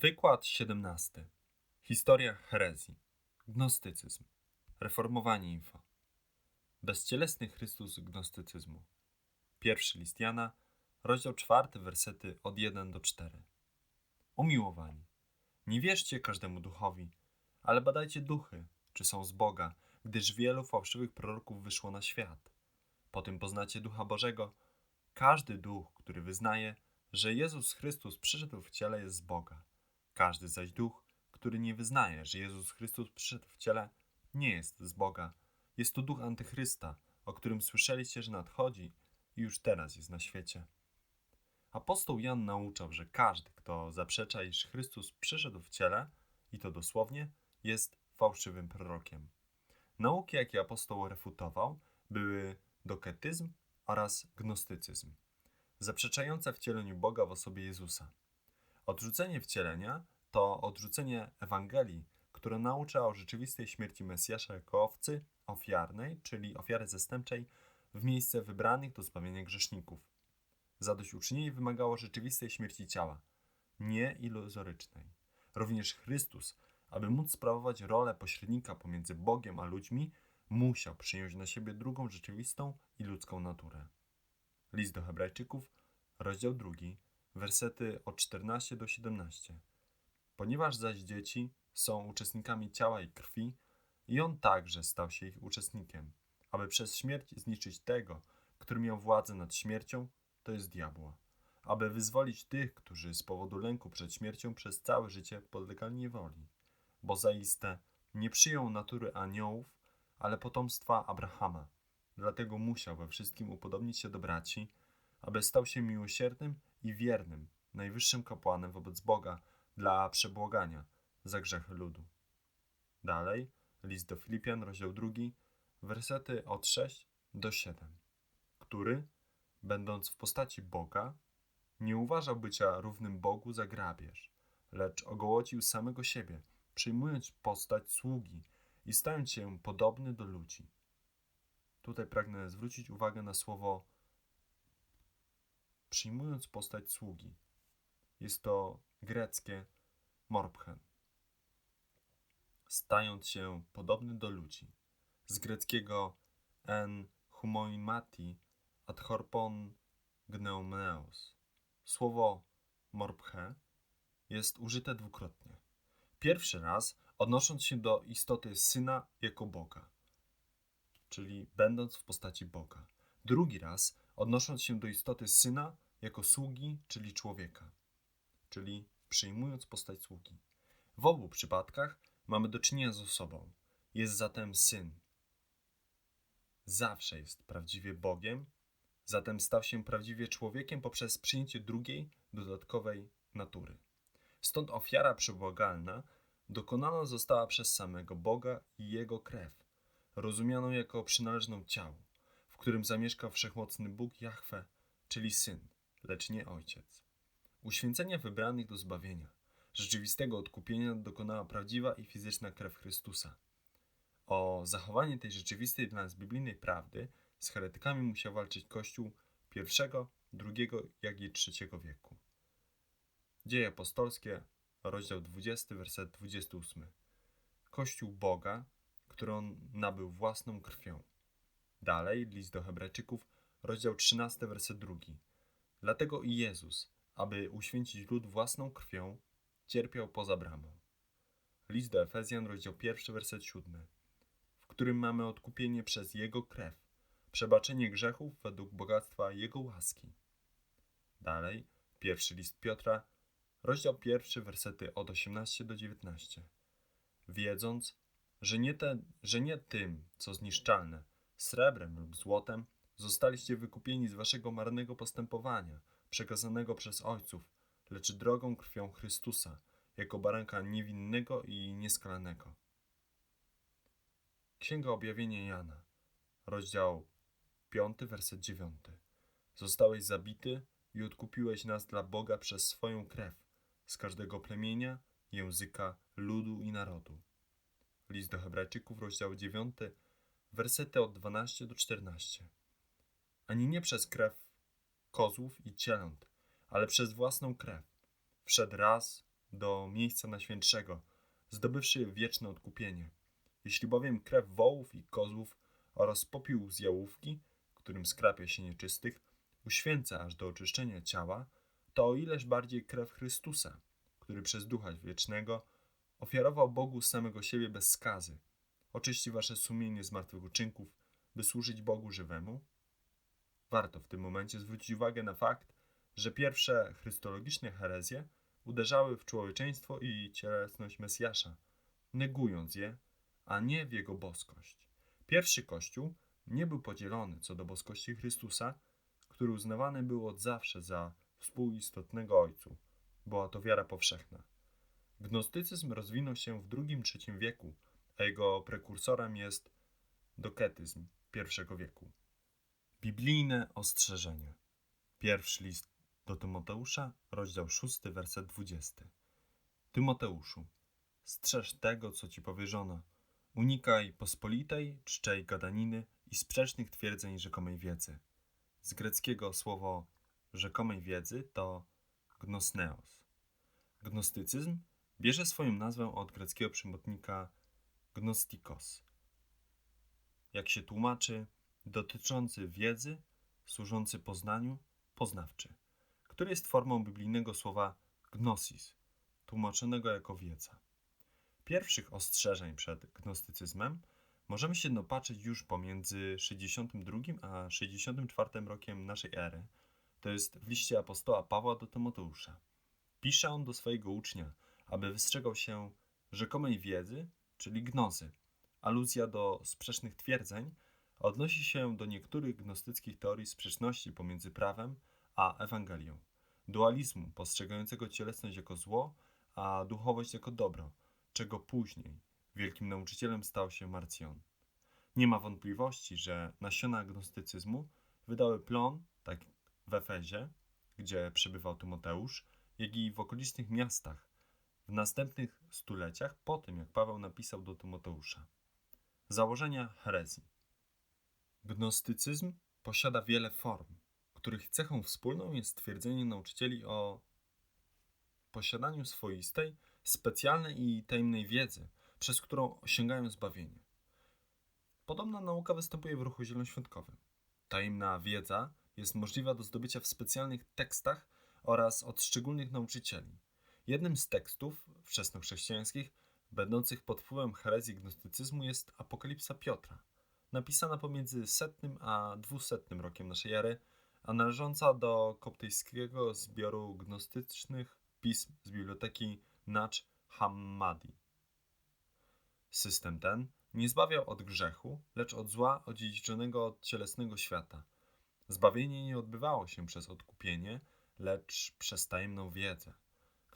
Wykład 17. Historia herezji. Gnostycyzm. Reformowanie info. Bezcielesny Chrystus gnostycyzmu. Pierwszy list Jana, rozdział 4, wersety od 1 do 4. Umiłowani. Nie wierzcie każdemu duchowi, ale badajcie duchy, czy są z Boga, gdyż wielu fałszywych proroków wyszło na świat. Po tym poznacie ducha Bożego. Każdy duch, który wyznaje, że Jezus Chrystus przyszedł w ciele, jest z Boga. Każdy zaś duch, który nie wyznaje, że Jezus Chrystus przyszedł w ciele, nie jest z Boga. Jest to duch antychrysta, o którym słyszeliście, że nadchodzi i już teraz jest na świecie. Apostoł Jan nauczał, że każdy, kto zaprzecza, iż Chrystus przyszedł w ciele, i to dosłownie, jest fałszywym prorokiem. Nauki, jakie apostoł refutował, były doketyzm oraz gnostycyzm, zaprzeczające wcieleniu Boga w osobie Jezusa. Odrzucenie wcielenia to odrzucenie Ewangelii, które naucza o rzeczywistej śmierci Mesjasza jako owcy ofiarnej, czyli ofiary zastępczej, w miejsce wybranych do zbawienia grzeszników. Zadośćuczynienie wymagało rzeczywistej śmierci ciała, nie iluzorycznej. Również Chrystus, aby móc sprawować rolę pośrednika pomiędzy Bogiem a ludźmi, musiał przyjąć na siebie drugą rzeczywistą i ludzką naturę. List do Hebrajczyków, rozdział drugi, wersety od 14 do 17. Ponieważ zaś dzieci są uczestnikami ciała i krwi, i on także stał się ich uczestnikiem, aby przez śmierć zniszczyć tego, który miał władzę nad śmiercią, to jest diabła, aby wyzwolić tych, którzy z powodu lęku przed śmiercią przez całe życie podlegali niewoli, bo zaiste nie przyjął natury aniołów, ale potomstwa Abrahama. Dlatego musiał we wszystkim upodobnić się do braci, aby stał się miłosiernym i wiernym, najwyższym kapłanem wobec Boga dla przebłagania za grzechy ludu. Dalej, list do Filipian, rozdział 2, wersety od 6 do 7, który, będąc w postaci Boga, nie uważał bycia równym Bogu za grabież, lecz ogołocił samego siebie, przyjmując postać sługi i stając się podobny do ludzi. Tutaj pragnę zwrócić uwagę na słowo przyjmując postać sługi. Jest to greckie morpchen. Stając się podobny do ludzi. Z greckiego en humoimati ad horpon gneumeos. Słowo morpche jest użyte dwukrotnie. Pierwszy raz odnosząc się do istoty syna jako Boga, czyli będąc w postaci Boga. Drugi raz odnosząc się do istoty syna jako sługi, czyli człowieka, czyli przyjmując postać sługi. W obu przypadkach mamy do czynienia z osobą. Jest zatem syn. Zawsze jest prawdziwie Bogiem, zatem stał się prawdziwie człowiekiem poprzez przyjęcie drugiej, dodatkowej natury. Stąd ofiara przebłagalna dokonana została przez samego Boga i Jego krew, rozumianą jako przynależną ciału którym zamieszka wszechmocny Bóg Jahwe, czyli Syn, lecz nie Ojciec. Uświęcenia wybranych do zbawienia, rzeczywistego odkupienia dokonała prawdziwa i fizyczna krew Chrystusa. O zachowanie tej rzeczywistej dla nas biblijnej prawdy z heretykami musiał walczyć Kościół I, II, jak i III wieku. Dzieje apostolskie, rozdział 20, werset 28. Kościół Boga, który on nabył własną krwią. Dalej, list do Hebrajczyków, rozdział 13, werset 2. Dlatego i Jezus, aby uświęcić lud własną krwią, cierpiał poza bramą. List do Efezjan, rozdział 1, werset 7, w którym mamy odkupienie przez Jego krew, przebaczenie grzechów według bogactwa Jego łaski. Dalej, pierwszy list Piotra, rozdział 1, wersety od 18 do 19. Wiedząc, że nie, te, że nie tym, co zniszczalne, srebrem lub złotem, zostaliście wykupieni z waszego marnego postępowania, przekazanego przez ojców, lecz drogą krwią Chrystusa, jako baranka niewinnego i nieskalanego. Księga Objawienia Jana, rozdział 5, werset 9. Zostałeś zabity i odkupiłeś nas dla Boga przez swoją krew, z każdego plemienia, języka, ludu i narodu. List do Hebrajczyków, rozdział 9, wersety od 12 do 14. Ani nie przez krew kozłów i cieląt, ale przez własną krew. Wszedł raz do miejsca najświętszego, zdobywszy wieczne odkupienie. Jeśli bowiem krew wołów i kozłów oraz popiół z jałówki, którym skrapia się nieczystych, uświęca aż do oczyszczenia ciała, to o ileż bardziej krew Chrystusa, który przez Ducha Wiecznego ofiarował Bogu samego siebie bez skazy, oczyści wasze sumienie z martwych uczynków, by służyć Bogu żywemu? Warto w tym momencie zwrócić uwagę na fakt, że pierwsze chrystologiczne herezje uderzały w człowieczeństwo i cielesność Mesjasza, negując je, a nie w jego boskość. Pierwszy Kościół nie był podzielony co do boskości Chrystusa, który uznawany był od zawsze za współistotnego Ojcu. Była to wiara powszechna. Gnostycyzm rozwinął się w II-III wieku, a jego prekursorem jest doketyzm I wieku. Biblijne ostrzeżenie. Pierwszy list do Tymoteusza, rozdział 6, werset 20. Tymoteuszu, strzeż tego, co ci powierzono. Unikaj pospolitej, czczej gadaniny i sprzecznych twierdzeń rzekomej wiedzy. Z greckiego słowo rzekomej wiedzy to gnosneos. Gnostycyzm bierze swoją nazwę od greckiego przymiotnika gnostikos. Jak się tłumaczy, dotyczący wiedzy, służący poznaniu, poznawczy, który jest formą biblijnego słowa gnosis, tłumaczonego jako wiedza. Pierwszych ostrzeżeń przed gnostycyzmem możemy się dopatrzyć już pomiędzy 62 a 64 rokiem naszej ery, to jest w liście apostoła Pawła do Tymoteusza. Pisze on do swojego ucznia, aby wystrzegał się rzekomej wiedzy, czyli gnozy. Aluzja do sprzecznych twierdzeń odnosi się do niektórych gnostyckich teorii sprzeczności pomiędzy prawem a Ewangelią, dualizmu postrzegającego cielesność jako zło, a duchowość jako dobro, czego później wielkim nauczycielem stał się Marcjon. Nie ma wątpliwości, że nasiona gnostycyzmu wydały plon, tak w Efezie, gdzie przebywał Tymoteusz, jak i w okolicznych miastach w następnych stuleciach po tym, jak Paweł napisał do Tymoteusza. Założenia herezji. Gnostycyzm posiada wiele form, których cechą wspólną jest twierdzenie nauczycieli o posiadaniu swoistej, specjalnej i tajemnej wiedzy, przez którą osiągają zbawienie. Podobna nauka występuje w ruchu zielonoświątkowym. Tajemna wiedza jest możliwa do zdobycia w specjalnych tekstach oraz od szczególnych nauczycieli. Jednym z tekstów wczesnochrześcijańskich, będących pod wpływem herezji gnostycyzmu, jest Apokalipsa Piotra, napisana pomiędzy setnym a dwusetnym rokiem naszej ery, a należąca do koptyjskiego zbioru gnostycznych pism z biblioteki Nacz Hammadi. System ten nie zbawiał od grzechu, lecz od zła odziedziczonego od cielesnego świata. Zbawienie nie odbywało się przez odkupienie, lecz przez tajemną wiedzę.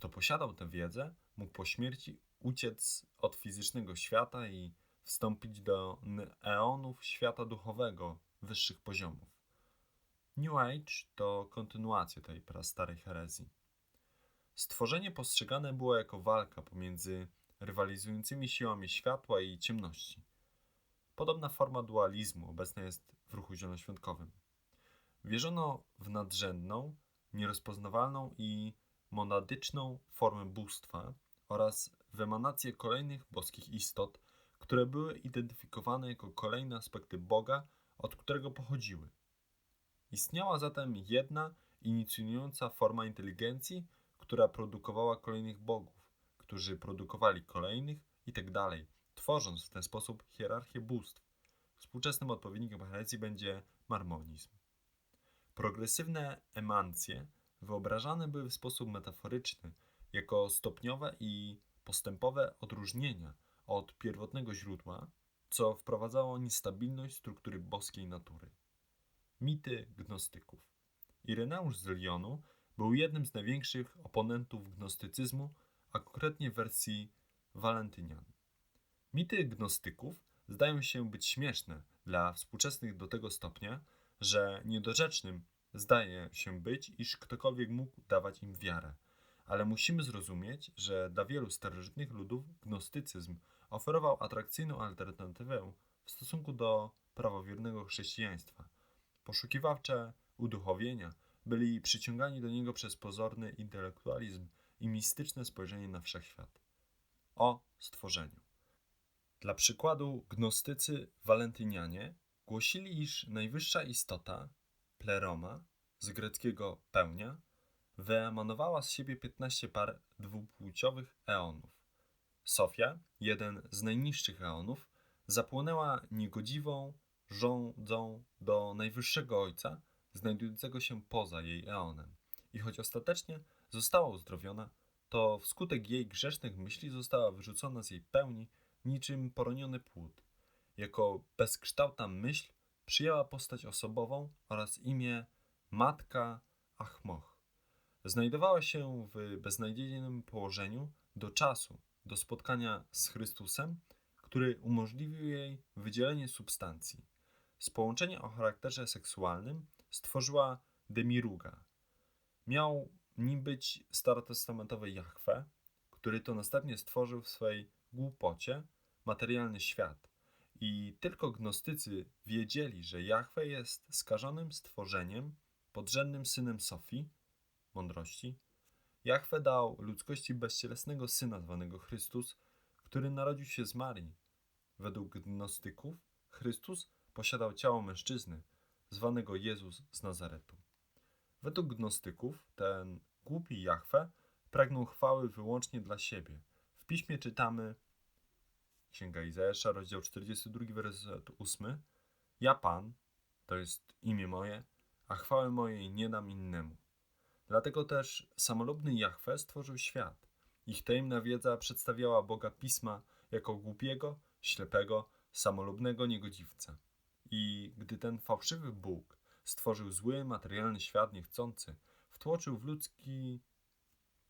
Kto posiadał tę wiedzę, mógł po śmierci uciec od fizycznego świata i wstąpić do eonów świata duchowego, wyższych poziomów. New Age to kontynuacja tej prastarej herezji. Stworzenie postrzegane było jako walka pomiędzy rywalizującymi siłami światła i ciemności. Podobna forma dualizmu obecna jest w ruchu zielonoświątkowym. Wierzono w nadrzędną, nierozpoznawalną i monadyczną formę bóstwa oraz w emanację kolejnych boskich istot, które były identyfikowane jako kolejne aspekty Boga, od którego pochodziły. Istniała zatem jedna inicjująca forma inteligencji, która produkowała kolejnych bogów, którzy produkowali kolejnych itd., tak tworząc w ten sposób hierarchię bóstw. Współczesnym odpowiednikiem herezji będzie marmonizm. Progresywne emancje wyobrażane były w sposób metaforyczny jako stopniowe i postępowe odróżnienia od pierwotnego źródła, co wprowadzało niestabilność struktury boskiej natury. Mity gnostyków. Ireneusz z Lyonu był jednym z największych oponentów gnostycyzmu, a konkretnie wersji Walentynian. Mity gnostyków zdają się być śmieszne dla współczesnych do tego stopnia, że niedorzecznym zdaje się być, iż ktokolwiek mógł dawać im wiarę. Ale musimy zrozumieć, że dla wielu starożytnych ludów gnostycyzm oferował atrakcyjną alternatywę w stosunku do prawowiernego chrześcijaństwa. Poszukiwawcze uduchowienia byli przyciągani do niego przez pozorny intelektualizm i mistyczne spojrzenie na wszechświat. O stworzeniu. Dla przykładu, gnostycy walentynianie głosili, iż najwyższa istota, pleroma, z greckiego pełnia, wyemanowała z siebie 15 par dwupłciowych eonów. Sofia, jeden z najniższych eonów, zapłonęła niegodziwą rządzą do najwyższego Ojca, znajdującego się poza jej eonem. I choć ostatecznie została uzdrowiona, to wskutek jej grzesznych myśli została wyrzucona z jej pełni niczym poroniony płód. Jako bezkształtna myśl przyjęła postać osobową oraz imię Matka Achmoch. Znajdowała się w beznadziejnym położeniu do czasu, do spotkania z Chrystusem, który umożliwił jej wydzielenie substancji. Z połączenia o charakterze seksualnym stworzyła demiruga. Miał nim być starotestamentowy Jahwe, który to następnie stworzył w swej głupocie materialny świat. I tylko gnostycy wiedzieli, że Jahwe jest skażonym stworzeniem, podrzędnym synem Sofii, mądrości. Jahwe dał ludzkości bezcielesnego syna zwanego Chrystus, który narodził się z Marii. Według gnostyków Chrystus posiadał ciało mężczyzny, zwanego Jezus z Nazaretu. Według gnostyków ten głupi Jahwe pragnął chwały wyłącznie dla siebie. W piśmie czytamy Księga Izajasza, rozdział 42, werset 8. Ja Pan, to jest imię moje, a chwały mojej nie dam innemu. Dlatego też samolubny Jahwe stworzył świat. Ich tajemna wiedza przedstawiała Boga Pisma jako głupiego, ślepego, samolubnego niegodziwca. I gdy ten fałszywy Bóg stworzył zły, materialny świat niechcący, wtłoczył w ludzki,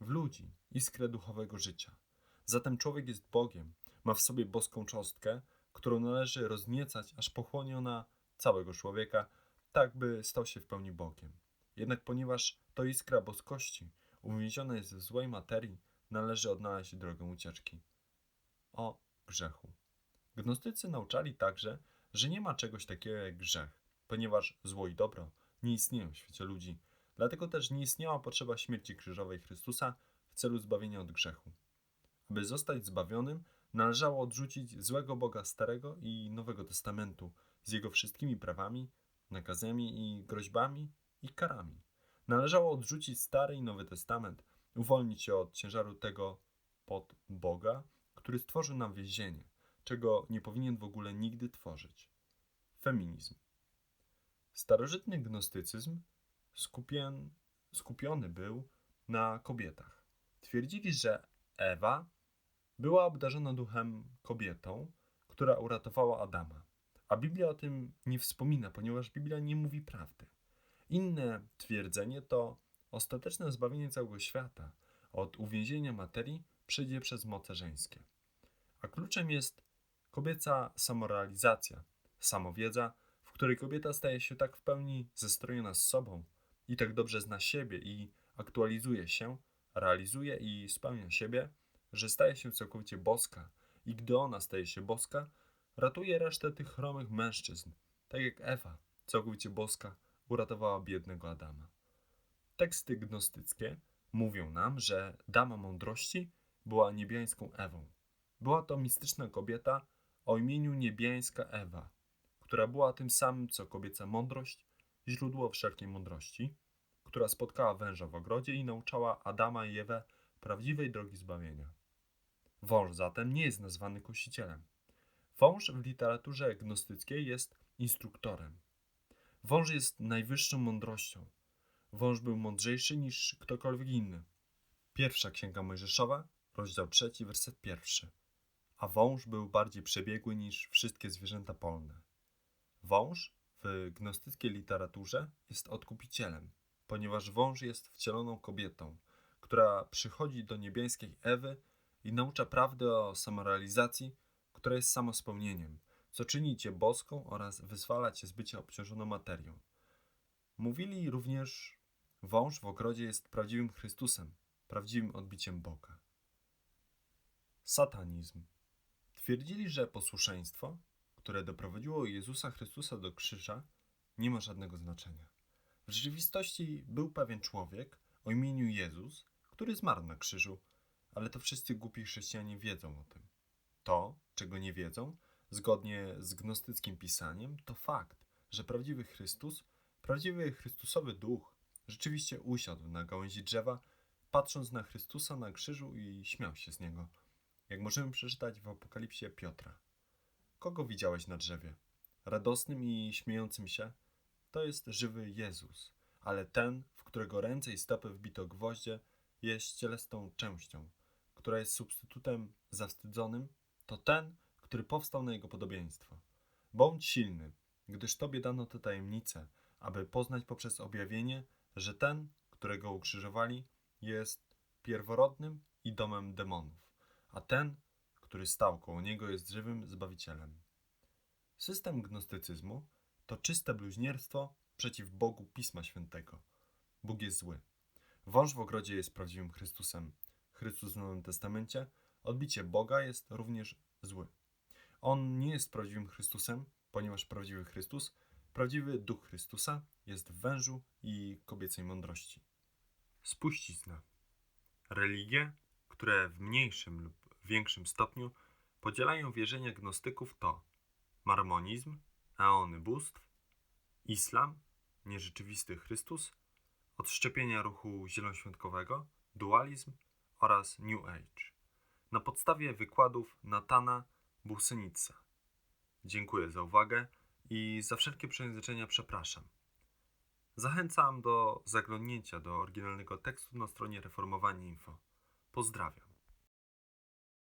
w ludzi iskrę duchowego życia. Zatem człowiek jest Bogiem, ma w sobie boską cząstkę, którą należy rozniecać, aż pochłonie ona całego człowieka, tak by stał się w pełni Bogiem. Jednak ponieważ to iskra boskości uwięziona jest w złej materii, należy odnaleźć drogę ucieczki. O grzechu. Gnostycy nauczali także, że nie ma czegoś takiego jak grzech, ponieważ zło i dobro nie istnieją w świecie ludzi. Dlatego też nie istniała potrzeba śmierci krzyżowej Chrystusa w celu zbawienia od grzechu. Aby zostać zbawionym, należało odrzucić złego Boga Starego i Nowego Testamentu z jego wszystkimi prawami, nakazami i groźbami i karami. Należało odrzucić Stary i Nowy Testament, uwolnić się od ciężaru tego pod Boga, który stworzył nam więzienie, czego nie powinien w ogóle nigdy tworzyć. Feminizm. Starożytny gnostycyzm skupien, skupiony był na kobietach. Twierdzili, że Ewa była obdarzona duchem kobietą, która uratowała Adama. A Biblia o tym nie wspomina, ponieważ Biblia nie mówi prawdy. Inne twierdzenie to ostateczne zbawienie całego świata od uwięzienia materii przyjdzie przez moce żeńskie. A kluczem jest kobieca samorealizacja, samowiedza, w której kobieta staje się tak w pełni zestrojona z sobą i tak dobrze zna siebie i aktualizuje się, realizuje i spełnia siebie, że staje się całkowicie boska i gdy ona staje się boska, ratuje resztę tych chromych mężczyzn, tak jak Ewa, całkowicie boska, uratowała biednego Adama. Teksty gnostyckie mówią nam, że dama mądrości była niebiańską Ewą. Była to mistyczna kobieta o imieniu niebiańska Ewa, która była tym samym co kobieca mądrość, źródło wszelkiej mądrości, która spotkała węża w ogrodzie i nauczała Adama i Ewę prawdziwej drogi zbawienia. Wąż zatem nie jest nazwany kusicielem. Wąż w literaturze gnostyckiej jest instruktorem. Wąż jest najwyższą mądrością. Wąż był mądrzejszy niż ktokolwiek inny. Pierwsza księga Mojżeszowa, rozdział trzeci, werset pierwszy. A wąż był bardziej przebiegły niż wszystkie zwierzęta polne. Wąż w gnostyckiej literaturze jest odkupicielem, ponieważ wąż jest wcieloną kobietą, która przychodzi do niebiańskiej Ewy i naucza prawdy o samorealizacji, która jest samospełnieniem, co czyni cię boską oraz wyzwala cię z bycia obciążoną materią. Mówili również, wąż w ogrodzie jest prawdziwym Chrystusem, prawdziwym odbiciem Boga. Satanizm. Twierdzili, że posłuszeństwo, które doprowadziło Jezusa Chrystusa do krzyża, nie ma żadnego znaczenia. W rzeczywistości był pewien człowiek o imieniu Jezus, który zmarł na krzyżu, ale to wszyscy głupi chrześcijanie wiedzą o tym. To, czego nie wiedzą, zgodnie z gnostyckim pisaniem, to fakt, że prawdziwy Chrystus, prawdziwy Chrystusowy duch, rzeczywiście usiadł na gałęzi drzewa, patrząc na Chrystusa na krzyżu i śmiał się z niego, jak możemy przeczytać w Apokalipsie Piotra. Kogo widziałeś na drzewie? Radosnym i śmiejącym się? To jest żywy Jezus, ale ten, w którego ręce i stopy wbito gwoździe, jest cielesną częścią, która jest substytutem zawstydzonym, to ten, który powstał na jego podobieństwo. Bądź silny, gdyż Tobie dano tę tajemnicę, aby poznać poprzez objawienie, że ten, którego ukrzyżowali, jest pierworodnym i domem demonów, a ten, który stał koło niego, jest żywym Zbawicielem. System gnostycyzmu to czyste bluźnierstwo przeciw Bogu Pisma Świętego. Bóg jest zły. Wąż w ogrodzie jest prawdziwym Chrystusem. Chrystus w Nowym Testamencie, odbicie Boga jest również zły. On nie jest prawdziwym Chrystusem, ponieważ prawdziwy Chrystus, prawdziwy Duch Chrystusa jest w wężu i kobiecej mądrości. Spuścizna. Religie, które w mniejszym lub większym stopniu podzielają wierzenia gnostyków to marmonizm, eony bóstw, islam, nierzeczywisty Chrystus, odszczepienia ruchu zielonoświątkowego, dualizm oraz New Age. Na podstawie wykładów Natana Busynica. Dziękuję za uwagę i za wszelkie przejęzyczenia przepraszam. Zachęcam do zaglądnięcia do oryginalnego tekstu na stronie Reformowanie Info. Pozdrawiam.